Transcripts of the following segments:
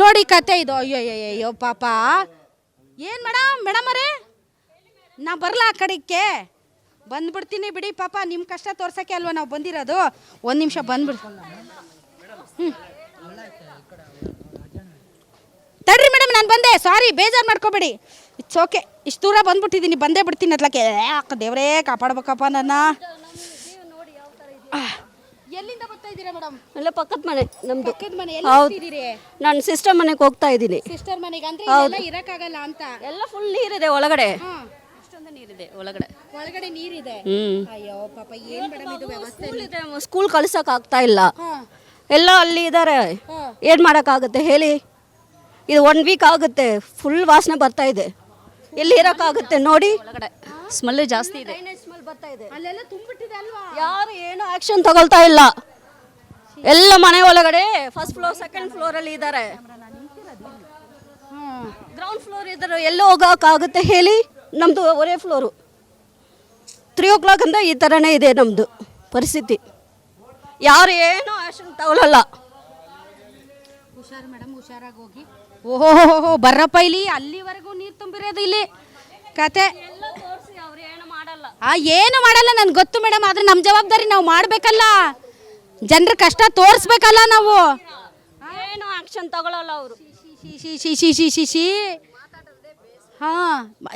ನೋಡಿ ಕತೆ ಇದು. ಅಯ್ಯೋ ಅಯ್ಯೋ ಪಾಪ. ಏನು ಮೇಡಮ್ ಮೇಡಮ್ ಅರೇ ನಾ ಬರಲಾ ಆ ಕಡೆಗೆ ಬಂದ್ಬಿಡ್ತೀನಿ ಬಿಡಿ, ಪಾಪ. ನಿಮ್ಮ ಕಷ್ಟ ತೋರ್ಸಕ್ಕೆ ಅಲ್ವಾ ನಾವು ಬಂದಿರೋದು? ಒಂದು ನಿಮಿಷ ಬಂದ್ಬಿಡ್. ಹ್ಞೂ ತಡ್ರಿ ಮೇಡಮ್, ನಾನು ಬಂದೆ. ಸಾರಿ ಬೇಜಾರು ಮಾಡ್ಕೋಬೇಡಿ. ಇಟ್ಸ್ ಓಕೆ ಇಷ್ಟು ದೂರ ಬಂದ್ಬಿಟ್ಟಿದ್ದೀನಿ ಬಂದೇ ಬಿಡ್ತೀನಿ ಅದ್ಲಕ್ಕೆ. ಯಾಕೆ ದೇವರೇ, ಕಾಪಾಡ್ಬೇಕಪ್ಪ ನನ್ನ. ಎಲ್ಲಿಂದ ಬರ್ತಾ ಇದ್ದೀರಾ ಮೇಡಮ್ ಅಲ್ಲ ಪಕ್ಕದ ಮನೆ ನಮ್ದು. ಪಕ್ಕದ ಮನೆ ಎಲ್ಲಿ ಹೌದು. ಹೋಗ್ತಿದ್ದೀರಿ ನಾನು ಸಿಸ್ಟರ್ ಮನೆಗೆ ಹೋಗ್ತಾ ಇದ್ದೀನಿ. ಸಿಸ್ಟರ್ ಮನೆಗೆ ಅಂದ್ರೆ ಇಲ್ಲೆಲ್ಲ ಇರಕ್ಕಾಗಲ್ಲ ಅಂತ? ಎಲ್ಲ ಫುಲ್ ನೀರಿದೆ ಒಳಗಡೆ. ಹಾ. ಅಷ್ಟೊಂದು ನೀರಿದೆ ಒಳಗಡೆ. ಒಳಗಡೆ ನೀರಿದೆ? ಹ್ಮ್. ಅಯ್ಯೋ ಪಾಪ ಏನ್ ಮೇಡಮ್ ಇದು ವ್ಯವಸ್ಥೆ? ಸ್ಕೂಲ್ ಇದೆ ಸ್ಕೂಲ್ ಕಳ್ಸಕ್ ಆಗ್ತಾ ಇಲ್ಲ. ಹಾ. ಎಲ್ಲ ಅಲ್ಲಿ ಇದ್ದಾರೆ ಹಾ. ಏನು ಮಾಡೋಕ್ಕಾಗುತ್ತೆ ಹೇಳಿ? ಇದು ಒನ್ ವೀಕ್ ಆಗುತ್ತೆ. ಫುಲ್ ವಾಸನೆ ಬರ್ತಾ ಇದೆ. ಎಲ್ಲಿ ಇರೋಕ್ಕಾಗುತ್ತೆ ನೋಡಿ. ಒಳಗಡೆ. ಸ್ಮೆಲ್ ಜಾಸ್ತಿ ಇದೆ. ಬರ್ತಾ ಇದೆ. ಅಲ್ಲೆಲ್ಲ ತುಂಬಿಟ್ಟಿದೆ ಅಲ್ವಾ? ಯಾರು ಏನು ಆಕ್ಷನ್ ತಗೊಳ್ತಾ ಇಲ್ಲ. ಎಲ್ಲ ಮನೆ ಒಳಗಡೆ ಫಸ್ಟ್ ಫ್ಲೋರ್ ಸೆಕೆಂಡ್ ಫ್ಲೋರ್ ಅಲ್ಲಿ ಇದ್ದಾರೆ. ಗ್ರೌಂಡ್ ಫ್ಲೋರ್ ಇದ್ದಾರೆ ಎಲ್ಲೋ ಹೋಗೋಕ್ಕಾಗುತ್ತೆ ಹೇಳಿ ನಮ್ಮದು ಒರೇ ಫ್ಲೋರು ತ್ರೀ ಓ ಕ್ಲಾಕ್ ಅಂತ ಈ ಥರನೇ ಇದೆ ನಮ್ಮದು ಪರಿಸ್ಥಿತಿ. ಯಾರು ಏನೂ ಆಕ್ಷನ್ ತಗೊಳ್ಳಲ್ಲ ಹುಷಾರು ಮೇಡಮ್ ಹುಷಾರಾಗಿ ಹೋಗಿ. ಓಹೋ ಬರ್ರಪ್ಪ ಇಲ್ಲಿ. ಅಲ್ಲಿವರೆಗೂ ನೀರು ತುಂಬಿರೋದು ಇಲ್ಲಿ. ಕತೆ ಎಲ್ಲ ತೋರಿಸಿ ಅವ್ರು ಏನು ಮಾಡಲ್ಲ ಆ ಏನು ಮಾಡಲ್ಲ ನನ್ಗೆ ಗೊತ್ತು ಮೇಡಮ್ ಆದ್ರೆ ನಮ್ಮ ಜವಾಬ್ದಾರಿ ನಾವು ಮಾಡಬೇಕಲ್ಲ. ಜನರ ಕಷ್ಟ ತೋರಿಸ್ಬೇಕಲ್ಲ ನಾವು. ಏನು ಆಕ್ಷನ್ ತಗೊಳ್ಳಲ್ಲ ಅವರು. ಶಿ ಶಿ ಶಿ ಶಿ ಶಿ ಶಿ ಶಿ ಹಾ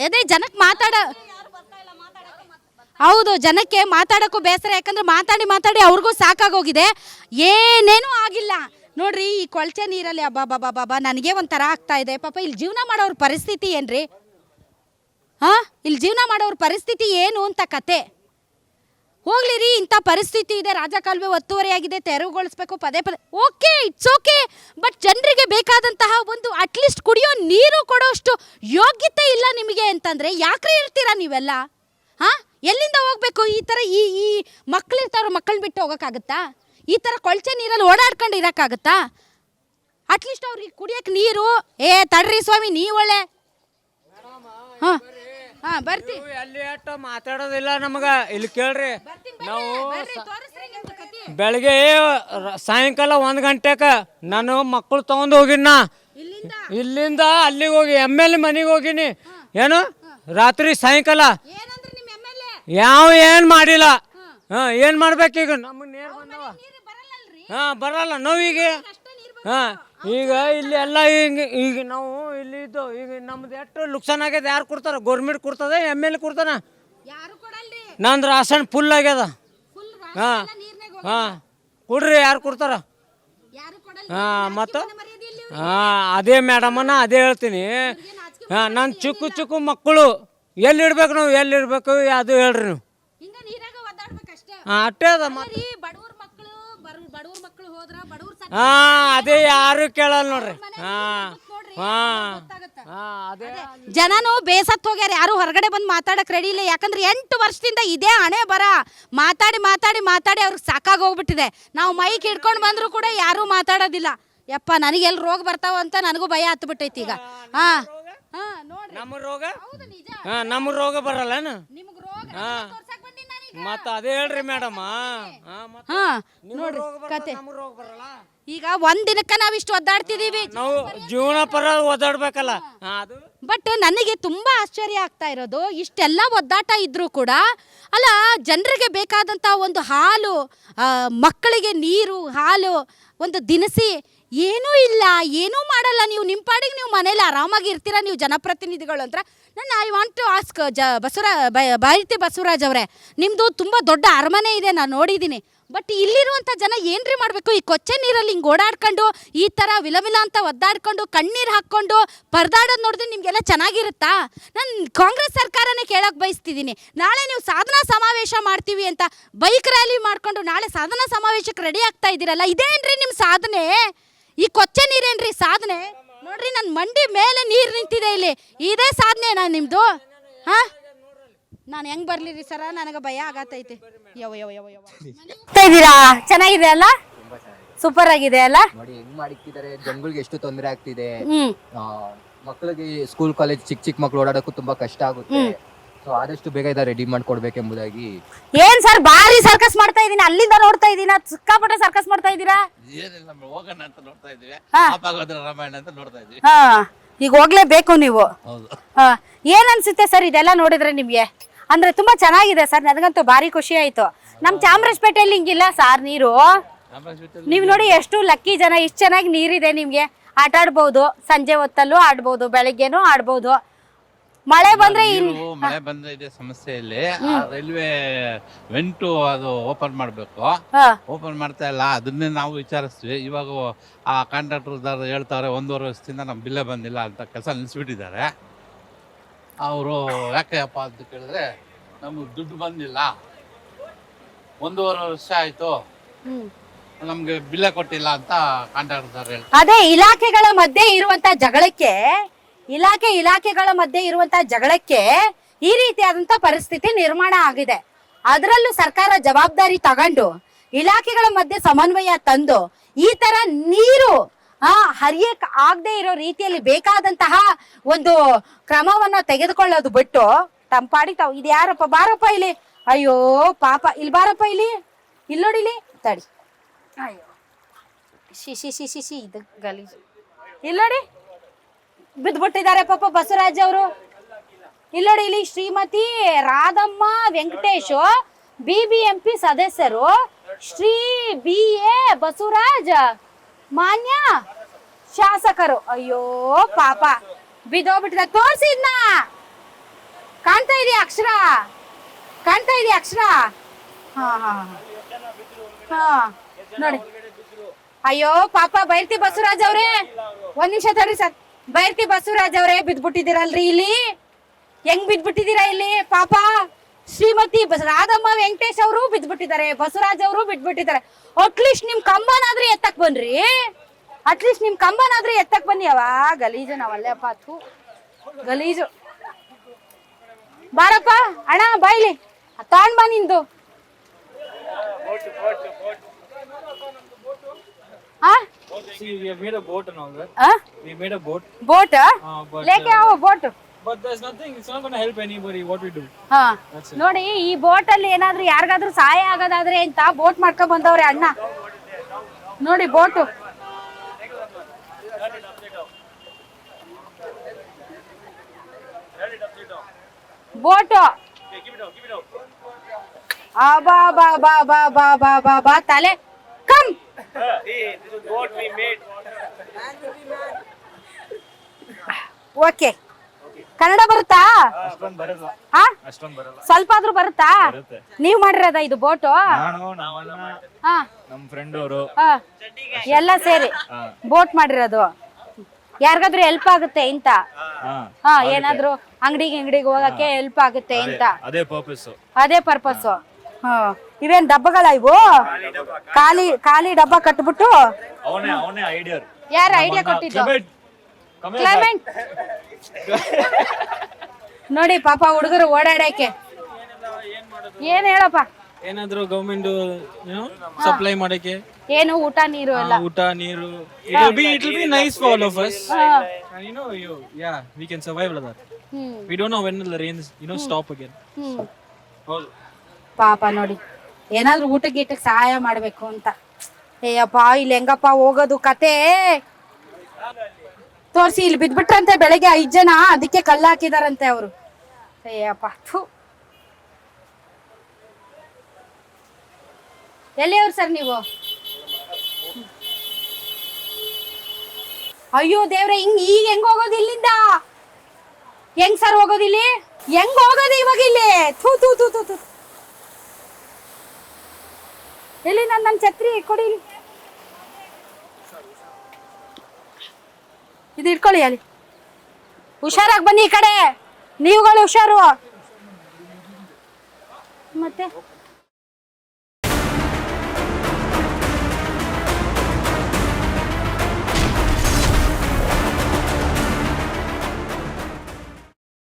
ಅದೇ ಜನಕ್ಕೆ ಮಾತಾಡ ಹೌದು ಜನಕ್ಕೆ ಮಾತಾಡೋಕ್ಕೂ ಬೇಸರ ಯಾಕಂದ್ರೆ ಮಾತಾಡಿ ಮಾತಾಡಿ ಅವ್ರಿಗೂ ಸಾಕಾಗೋಗಿದೆ. ಏನೇನೂ ಆಗಿಲ್ಲ. ನೋಡ್ರಿ ಈ ಕೊಳಚೆ ನೀರಲ್ಲಿ ಅಬ್ಬಾ ಬಾಬಾ ಬಾಬಾ ನನಗೆ ಒಂಥರ ಆಗ್ತಾ ಇದೆ. ಪಾಪ ಇಲ್ಲಿ ಜೀವನ ಮಾಡೋರ ಪರಿಸ್ಥಿತಿ ಏನ್ರಿ? ಹಾ? ಇಲ್ಲಿ ಜೀವನ ಮಾಡೋರ ಪರಿಸ್ಥಿತಿ ಏನು ಅಂತ ಕತೆ. ಹೋಗ್ಲಿ ರೀ ಇಂಥ ಪರಿಸ್ಥಿತಿ ಇದೆ ರಾಜಕಾಲುವೆ ಒತ್ತುವರಿಯಾಗಿದೆ ತೆರವುಗೊಳಿಸ್ಬೇಕು, ಪದೇ ಪದೇ. ಓಕೆ ಇಟ್ಸ್ ಓಕೆ ಬಟ್ ಜನರಿಗೆ ಬೇಕಾದಂತಹ ಒಂದು ಅಟ್ಲೀಸ್ಟ್ ಕುಡಿಯೋ ನೀರು ಕೊಡೋಷ್ಟು ಯೋಗ್ಯತೆ ಇಲ್ಲ ನಿಮಗೆ ಅಂತಂದ್ರೆ ಯಾಕ್ರಿ ಇರ್ತೀರಾ ನೀವೆಲ್ಲ? ಹಾ? ಎಲ್ಲಿಂದ ಹೋಗ್ಬೇಕು? ಈ ಥರ ಈ ಈ ಮಕ್ಕಳಿರ್ತಾರೋ ಮಕ್ಕಳನ್ನ ಬಿಟ್ಟು ಹೋಗೋಕ್ಕಾಗತ್ತಾ? ಈ ಥರ ಕೊಳಚೆ ನೀರಲ್ಲಿ ಓಡಾಡ್ಕೊಂಡು ಇರೋಕ್ಕಾಗತ್ತಾ? ಅಟ್ಲೀಸ್ಟ್ ಅವ್ರಿಗೆ ಕುಡಿಯೋಕ್ಕೆ ನೀರು. ಏ, ತಡ್ರಿ ಸ್ವಾಮಿ ನೀ ಒಳ್ಳೆ ಹಾಂ. ಹಾಂ ಬರ್ತಿ. ನೀವು ಎಲ್ಲಿ ಅಟ್ಟ ಮಾತಾಡೋದಿಲ್ಲ ನಮಗ. ಇಲ್ಲಿ ಕೇಳ್ರಿ. ನಾವು ಬೆಳಗ್ಗೆ ರ- ಸಾಯಂಕಾಲ ಒಂದ್ ಗಂಟೆಕ ನಾನು ಮಕ್ಕಳು ತಗೊಂಡು ಹೋಗಿನ ಇಲ್ಲಿಂದ? ಇಲ್ಲಿಂದ ಅಲ್ಲಿಗೆ ಹೋಗಿ ಎಂ ಎಲ್ ಮನೆಗೆ ಹೋಗಿನಿ. ಏನು? ರಾತ್ರಿ ಸಾಯಂಕಾಲ. ಏನಂದ್ರೆ ನಿಮ್ಮ ಎಂ ಎಲ್ ಎ? ಯಾವ ಏನ್ ಮಾಡಿಲ್ಲ. ಹಾ. ಏನು ಮಾಡ್ಬೇಕೀಗ ನಮಗೆ ನೀರ್ ಬಂದವ? ನೀರು ಬರಲ್ಲಲ್ರಿ? ಹಾ ಬರಲ್ಲ. ನೋವಿಗೆ ಅಷ್ಟೇ ನೀರು ಹಾ. ಈಗ ಇಲ್ಲಿ ಎಲ್ಲ ಈಗ ಈಗ ನಾವು ಇಲ್ಲಿ ಇದ್ದು ಈಗ ನಮ್ದು ಎಷ್ಟು ಲುಕ್ಸಾನ್ ಆಗ್ಯದ ಯಾರು ಕೊಡ್ತಾರ? ಗೌರ್ಮೆಂಟ್ ಕೊಡ್ತದ ಎಂ ಎಲ್ ಕೊಡ್ತಾನ? ಯಾರು ಕೊಡಲ್ರಿ? ನಂದು ರಾಸನ್ ಫುಲ್ ಆಗ್ಯದ. ಫುಲ್ ಹಾ ಹಾ ಕೊಡ್ರಿ ಯಾರು ಕೊಡ್ತಾರ? ಯಾರು ಕೊಡಲ್ಲ ಹಾ ಮತ್ತು? ಹಾ ಅದೇ ಮೇಡಮನ್ನ ಅದೇ ಹೇಳ್ತೀನಿ. ಹಾ ನನ್ನ ಚಿಕ್ಕ ಚಿಕ್ಕ ಮಕ್ಕಳು ಎಲ್ಲಿ ಇಡ್ಬೇಕು ನಾವು ಎಲ್ಲಿ ಇಡ್ಬೇಕು ಅದು ಹೇಳ್ರಿ ನೀವು. ಹಿಂಗ ನೀರಾಗ ಒದ್ದಾಡ್ಬೇಕಷ್ಟೇ ಹಾಂ ಅಷ್ಟೇ ಅದ ಮತ್ತೆ ಬಡವ್ರ ಮಕ್ಕಳು ಬಡವ್ರ ಮಕ್ಕಳು ಹೋದ್ರ ಬಡವ್ರ ಹಾ ಅದೇ ಯಾರು ಕೇಳಲ್ಲ ನೋಡ್ರಿ. ಹಾ ಹಾ. ಹಾ ಅದೇ ಜನನು ಬೇಸತ್ ಹೋಗ್ಯಾರ ಯಾರು ಹೊರಗಡೆ ಬಂದು ಮಾತಾಡಕ್ ರೆಡಿ ಇಲ್ಲ. ಯಾಕಂದ್ರೆ ಎಂಟು ವರ್ಷದಿಂದ ಇದೇ ಹಣೆ ಬರ. ಮಾತಾಡಿ ಮಾತಾಡಿ ಮಾತಾಡಿ ಅವ್ರಿಗೆ ಸಾಕಾಗಿ ಹೋಗ್ಬಿಟ್ಟಿದೆ. ನಾವು ಮೈಕ್ ಹಿಡ್ಕೊಂಡು ಬಂದ್ರು ಕೂಡ ಯಾರೂ ಮಾತಾಡೋದಿಲ್ಲ. ಯಪ್ಪ ನನಗೆ ಎಲ್ಲಿ ರೋಗ ಬರ್ತಾವ ಅಂತ ನನಗೂ ಭಯ ಹತ್ ಬಿಟ್ಟೈತಿ ಈಗ. ಹಾ ಹಾ ನೋಡ್ರಿ. ನಮ್ಮ ರೋಗ? ಹೌದು ನಿಜ. ಹಾ ನಮ್ಮ ರೋಗ ಬರಲ್ಲನ ನಿಮ್ಗೆ ರೋಗ. ಮತ್ತೆ ಅದೇ ಹೇಳ್ರಿ ಮೇಡಮ್. ಹಾ ನೋಡ್ರಿ ಕತೆ. ಈಗ ಒಂದ್ ದಿನಕ್ಕ ನಾವ್ ಇಷ್ಟು ಒದ್ದಾಡ್ತಿದೀವಿ. ನಾವು ಜೀವನ ಪರ ಒದ್ದಾಡ್ಬೇಕಲ್ಲ. ಅದು. ಬಟ್ ನನಗೆ ತುಂಬಾ ಆಶ್ಚರ್ಯ ಆಗ್ತಾ ಇರೋದು ಇಷ್ಟೆಲ್ಲ ಒದ್ದಾಟ ಇದ್ರೂ ಕೂಡ ಅಲ್ಲ ಜನರಿಗೆ ಬೇಕಾದಂತ ಒಂದು ಹಾಲು ಆ, ಮಕ್ಕಳಿಗೆ ನೀರು ಹಾಲು ಒಂದು ದಿನಸಿ ಏನೂ ಇಲ್ಲ, ಏನೂ ಮಾಡಲ್ಲ. ನೀವು ನಿಮ್ಮ ಪಾಡಿಗೆ ನೀವು ಮನೇಲಿ ಆರಾಮಾಗಿ ಇರ್ತೀರಾ ನೀವು ಜನಪ್ರತಿನಿಧಿಗಳು ಅಂತ ನನ್ನ ಐ ವಾಂಟ್ ಟು ಆಸ್ಕ್ ಜ, ಬಸವರಾ ಭಾರತಿ ಬಸವರಾಜ್ ಅವರೇ ನಿಮ್ಮದು ತುಂಬ ದೊಡ್ಡ ಅರಮನೆ ಇದೆ, ನಾನು ನೋಡಿದ್ದೀನಿ ಬಟ್ ಇಲ್ಲಿರುವಂಥ ಜನ ಏನ್ರಿ ಮಾಡಬೇಕು? ಈ ಕೊಚ್ಚೆ ನೀರಲ್ಲಿ ಹಿಂಗೆ ಓಡಾಡ್ಕೊಂಡು, ಈ ಥರ ವಿಲವಿಲ ಅಂತ ಒದ್ದಾಡ್ಕೊಂಡು, ಕಣ್ಣೀರು ಹಾಕ್ಕೊಂಡು, ಪರದಾಡೋದು ನೋಡಿದ್ರೆ ನಿಮಗೆಲ್ಲ ಚೆನ್ನಾಗಿರುತ್ತಾ? ನಾನು ಕಾಂಗ್ರೆಸ್ ಸರ್ಕಾರನೇ ಕೇಳೋಕೆ ಬಯಸ್ತಿದ್ದೀನಿ ನಾಳೆ ನೀವು ಸಾಧನಾ ಸಮಾವೇಶ ಮಾಡ್ತೀವಿ ಅಂತ ಬೈಕ್ ರ್ಯಾಲಿ ಮಾಡಿಕೊಂಡು ನಾಳೆ ಸಾಧನಾ ಸಮಾವೇಶಕ್ಕೆ ರೆಡಿ ಆಗ್ತಾ ಇದ್ದೀರಲ್ಲ, ಇದೇನ್ರಿ ನಿಮ್ಮ ಸಾಧನೆ? ಈ ಕೊಚ್ಚೆ ನೀರೇನ್ರಿ ಸಾಧನೆ? ನೋಡ್ರಿ ನನ್ನ ಮಂಡಿ ಮೇಲೆ ನೀರು ನಿಂತಿದೆ ಇಲ್ಲಿ. ಇದೇ ಸಾಧನೆ ನಾನು ನಿಮ್ಮದು ಹಾ? ನಾನು ಹೆಂಗ್ ಬರ್ಲಿ ರೀ ಸರ? ನನಗೆ ಭಯ ಆಗತೈತೆ. ಯವ ಯವ ಯವ ಯವ ಇದ್ದೀರಾ ಚೆನ್ನಾಗಿದೆ ಅಲ್ಲ? ಸೂಪರ್ ಆಗಿದೆ ಅಲ್ಲ? ನೋಡಿ ಹೆಂಗ್ ಮಾಡಿಕ್ತಿದ್ದಾರೆ ಜನಗಳಿಗೆ ಎಷ್ಟು ತೊಂದರೆ ಆಗ್ತಿದೆ. ಹ್ಮ್. ಮಕ್ಳಿಗೆ ಸ್ಕೂಲ್ ಕಾಲೇಜ್ ಚಿಕ್ಕ ಚಿಕ್ಕ ಮಕ್ಳು ಓಡಾಡಕ್ಕೂ ತುಂಬಾ ಕಷ್ಟ ಆಗುತ್ತೆ. ಸೊ ಆದಷ್ಟು ಬೇಗ ಇದ ರೆಡಿ ಮಾಡ್ಕೊಡ್ಬೇಕೆಂಬುದಾಗಿ. ಏನ್ ಸರ್ ಬಾರಿ ಸರ್ಕಸ್ ಮಾಡ್ತಾ ಇದೀನಿ. ಅಲ್ಲಿಂದ ನೋಡ್ತಾ ಇದೀನ? ಸಿಕ್ಕಾಪಟ್ಟೆ ಸರ್ಕಸ್ ಮಾಡ್ತಾ ಇದೀರಾ? ಏನಿಲ್ಲ ಹೋಗೋಣ ಅಂತ ನೋಡ್ತಾ ಇದ್ವಿ. ಹಾ. ಆಪಾಗೋದ್ರ ರಾಮಾಯಣ ಅಂತ ನೋಡ್ತಾ ಇದ್ವಿ. ಹಾ ಈಗ ಹೋಗ್ಲೇಬೇಕು ನೀವು. ಹೌದು. ಹಾ ಏನ್ ಅನ್ಸುತ್ತೆ ಸರ್ ಇದೆಲ್ಲ ನೋಡಿದ್ರೆ ನಿಮ್ಗೆ? ಅಂದ್ರೆ ತುಂಬಾ ಚೆನ್ನಾಗಿದೆ ಸರ್ ನನಗಂತೂ ಭಾರಿ ಖುಷಿ ಆಯ್ತು. ನಮ್ ಚಾಮರಾಜಪೇಟೆಯಲ್ಲಿ ಹಿಂಗಿಲ್ಲ ಸಾರ್ ನೀರು. ನೀವ್ ನೋಡಿ ಎಷ್ಟು ಲಕ್ಕಿ ಜನ ಇಷ್ಟ ಚೆನ್ನಾಗಿ ನೀರಿದೆ ನಿಮ್ಗೆ. ಆಟ ಆಡ್ಬೋದು ಸಂಜೆ ಹೊತ್ತಲ್ಲೂ ಆಡ್ಬೋದು ಬೆಳಗ್ಗೆನೂ ಆಡ್ಬೋದು. ಮಳೆ ಬಂದ್ರೆ ನೀರು ಮಳೆ ಬಂದ್ರೆ ಇದೆ ಸಮಸ್ಯೆ ಇಲ್ಲಿ ರೈಲ್ವೆ ವೆಂಟು ಅದು ಓಪನ್ ಮಾಡ್ಬೇಕು. ಹಾ. ಓಪನ್ ಮಾಡ್ತಾ ಇಲ್ಲ ಅದನ್ನೇ ನಾವು ವಿಚಾರಿಸ್ತೀವಿ. ಇವಾಗ ಆ ಕಾಂಟ್ರಾಕ್ಟರ್ ಹೇಳ್ತಾರೆ ಒಂದೂವರೆ ವರ್ಷದಿಂದ ನಮ್ಮ ಬಿಲ್ಲೇ ಬಂದಿಲ್ಲ ಅಂತ ಕೆಲಸ ನಿಲ್ಲಿಸ್ಬಿಟ್ಟಿದ್ದಾರೆ ಅವರು ಯಾಕೆಪ್ಪ ಅಂತ ಕೇಳಿದ್ರೆ ನಮಗೆ ದುಡ್ಡು ಬಂದಿಲ್ಲ. ಒಂದೂವರೆ ವರ್ಷ ಆಯ್ತು. ನಮ್ಗೆ ಬಿಲ್ಲೇ ಕೊಟ್ಟಿಲ್ಲ ಅಂತ ಕಾಂಟ್ರಾಕ್ಟರ್ ಹೇಳ್ತಾರೆ ಅದೇ ಇಲಾಖೆಗಳ ಮಧ್ಯೆ ಇರುವಂತ ಜಗಳಕ್ಕೆ ಇಲಾಖೆ ಇಲಾಖೆಗಳ ಮಧ್ಯೆ ಇರುವಂತಹ ಜಗಳಕ್ಕೆ ಈ ರೀತಿಯಾದಂತ ಪರಿಸ್ಥಿತಿ ನಿರ್ಮಾಣ ಆಗಿದೆ. ಅದರಲ್ಲೂ ಸರ್ಕಾರ ಜವಾಬ್ದಾರಿ ತಗೊಂಡು ಇಲಾಖೆಗಳ ಮಧ್ಯೆ ಸಮನ್ವಯ ತಂದು ಈ ತರ ನೀರು, ಆ, ಹರಿಯಕ್ ಆಗದೆ ಇರೋ ರೀತಿಯಲ್ಲಿ ಬೇಕಾದಂತಹ ಒಂದು ಕ್ರಮವನ್ನ ತೆಗೆದುಕೊಳ್ಳೋದು ಬಿಟ್ಟು ತಂಪಾಡಿ ತಾವು. ಇದು ಯಾರಪ್ಪ? ಬಾರಪ್ಪ ಇಲ್ಲಿ. ಅಯ್ಯೋ, ಪಾಪ. ಇಲ್ಲಿ ಬಾರಪ್ಪ ಇಲ್ಲಿ. ಇಲ್ಲಿ ನೋಡಿಲಿ ತಡಿ. ಅಯ್ಯೋ. ಶಿ ಶಿ ಶಿ ಶಿ ಇದು ಗಲೀಜು. ಇಲ್ಲಿ ನೋಡಿ. ಬಿದ್ದ್ಬಿಟ್ಟಿದ್ದಾರೆ ಪಾಪ ಬಸವರಾಜ್ ಅವರು. ಇಲ್ಲೋಡಿ ಇಲ್ಲಿ Shrimati Radhamma Venkatesh B B M P ಸದಸ್ಯರು, ಶ್ರೀ ಬಿ ಎ ಬಸವರಾಜ್, ಮಾನ್ಯ ಶಾಸಕರು. ಅಯ್ಯೋ, ಪಾಪ. ಬಿದ್ದೋಗ್ಬಿಟ್ಟಿದ. ತೋರ್ಸಿದ್ನ ಕಾಣ್ತಾ ಇದೆಯಾ ಅಕ್ಷರ? ಕಾಣ್ತಾ ಇದೆಯಾ ಅಕ್ಷರ? ಹಾ ಹಾ. ಹಾ, ನೋಡಿ. ಅಯ್ಯೋ, ಪಾಪ. ಬೈರ್ತಿ ಬಸವರಾಜ್ ಅವ್ರೆ. ಒಂದ್ ನಿಮಿಷ ತಡ್ರಿ ಸರ್. ಬೈರ್ತಿ ಬಸವರಾಜ್ ಅವರೇ ಬಿದ್ಬಿಟ್ಟಿದ್ದೀರಲ್ರಿ ಇಲ್ಲಿ? ಹೆಂಗ್ ಬಿದ್ಬಿಟ್ಟಿದ್ದೀರಾ ಇಲ್ಲಿ? ಪಾಪ ಶ್ರೀಮತಿ ರಾಧಮ್ಮ ವೆಂಕಟೇಶ್ ಅವರು ಬಿದ್ಬಿಟ್ಟಿದ್ದಾರೆ, ಬಸವರಾಜ್ ಅವರು ಬಿದ್ಬಿಟ್ಟಿದ್ದಾರೆ. ಅಟ್ಲೀಸ್ಟ್ ನಿಮ್ ಕಂಬನಾದ್ರೆ ಎತ್ತಕ್ ಬನ್ರಿ. ಅಟ್ಲೀಸ್ಟ್ ನಿಮ್ ಕಂಬನಾದ್ರೆ ಎತ್ತಕ್ ಬನ್ನಿ. ಅವ ಗಲೀಜು ನಾವಲ್ಲೇ ಪಾತು ಗಲೀಜು. ಬಾರಪ್ಪ, ಅಣ್ಣ ಬಾಯ್ಲಿ ತಗೊಂಡ್ ಬಾ ನಿಂದು. ನೋಡಿ ಈ ಬೋಟ್ ಅಲ್ಲಿ ಏನಾದ್ರು ಯಾರಿಗಾದ್ರೂ ಸಹಾಯ ಆಗೋದಾದ್ರೆ ಎಂತ ಬೋಟ್ ಮಾಡ್ಕೊಂಡ್ ಬಂದವ್ರೆ ಅಣ್ಣ. ನೋಡಿ ಬೋಟು. ಬೋಟು. ಆ ಬಾ ಬಾ ಬಾ ಬಾ ಬಾ ಬಾ ಬಾ ತಲೆ. ಓಕೆ ಕನ್ನಡ ಬರುತ್ತಾ? ಹಾ? ಸ್ವಲ್ಪ ಆದ್ರೂ ಬರುತ್ತಾ? ನೀವ್ ಮಾಡಿರೋದ ಇದು ಬೋಟು? ಹಾ. ನಮ್ಮ ಫ್ರೆಂಡ್ ಅವರು ಹಾ. ಎಲ್ಲ ಸೇರಿ ಬೋಟ್ ಮಾಡಿರೋದು. ಯಾರಿಗಾದ್ರೂ ಹೆಲ್ಪ್ ಆಗುತ್ತೆ ಅಂತ ಹಾ. ಏನಾದ್ರೂ ಅಂಗಡಿಗೆ ಅಂಗಡಿಗೆ ಹೋಗಕ್ಕೆ ಹೆಲ್ಪ್ ಆಗುತ್ತೆ ಅಂತ ಅದೇ ಪರ್ಪಸ್ ಅದೇ ಪರ್ಪಸ್ ಹಾ. ಇವೇನ್ ಡಬ್ಬಗಳ ಇವು? ಖಾಲಿ ಖಾಲಿ ಡಬ್ಬ. ಕಟ್ಬಿಟ್ಟು? ಯಾರ ಅವನೇ ಐಡಿಯರ್ ಯಾರು ಐಡಿಯಾ ಕೊಟ್ಟಿದ್ದು? ಕ್ಲೈಮೆಂಟ್ ನೋಡಿ ಪಾಪ ಹುಡುಗರು ಓಡಾಡಕ್ಕೆ. ಏನ್ ಹೇಳಪ್ಪ? ಏನಾದ್ರು ಗವರ್ಮೆಂಟ್ ಸಪ್ಲೈ ಮಾಡಕ್ಕೆ? ಏನು ಊಟ ನೀರು ಎಲ್ಲ? ಊಟ ನೀರು. It will be it will be nice for all of us and you know you yeah we can survive like that hmm. We don't know when the rains you know stop again. Hmm. ಹೌದು. ಪಾಪ ನೋಡಿ. ಏನಾದ್ರೂ ಊಟಕ್ಕೆ ಗೀಟಕ್ಕೆ ಸಹಾಯ ಮಾಡ್ಬೇಕು ಅಂತ. ಏಯಪ್ಪ ಇಲ್ಲಿ ಹೆಂಗಪ್ಪ ಹೋಗೋದು ಕತೆ? ತೋರ್ಸಿ, ಇಲ್ಲಿ ಬಿದ್ಬಿಟ್ರಂತೆ ಬೆಳಗ್ಗೆ ಐದ್ ಜನ, ಅದಕ್ಕೆ ಕಲ್ಲು ಹಾಕಿದಾರಂತೆ ಅವರು. ಏಯಪ್ಪ ಥು. ಎಲ್ಲಿಯವ್ರು ಸರ್ ನೀವು? ಅಯ್ಯೋ ದೇವ್ರೆ, ಹಿಂಗ್ ಈಗ ಹೆಂಗ್ ಹೋಗೋದು ಇಲ್ಲಿಂದ? ಹೆಂಗ್ ಸರ್ ಹೋಗೋದಿಲ್ಲಿ ಹೆಂಗ್ ಹೋಗೋದು ಇವಾಗ ಇಲ್ಲಿ? ಥೂ ಥೂ ಥೂ ಥೂ ಥೂ. ಎಲ್ಲಿ ನನ್ನ ನನ್ನ ಛತ್ರಿ? ಕೊಡಿ. ಇದು ಇಟ್ಕೊಳ್ಳಿ ಅಲ್ಲಿ. ಹುಷಾರಾಗಿ ಬನ್ನಿ ಈ ಕಡೆ. ನೀವುಗಳು ಹುಷಾರು. ಮತ್ತೆ?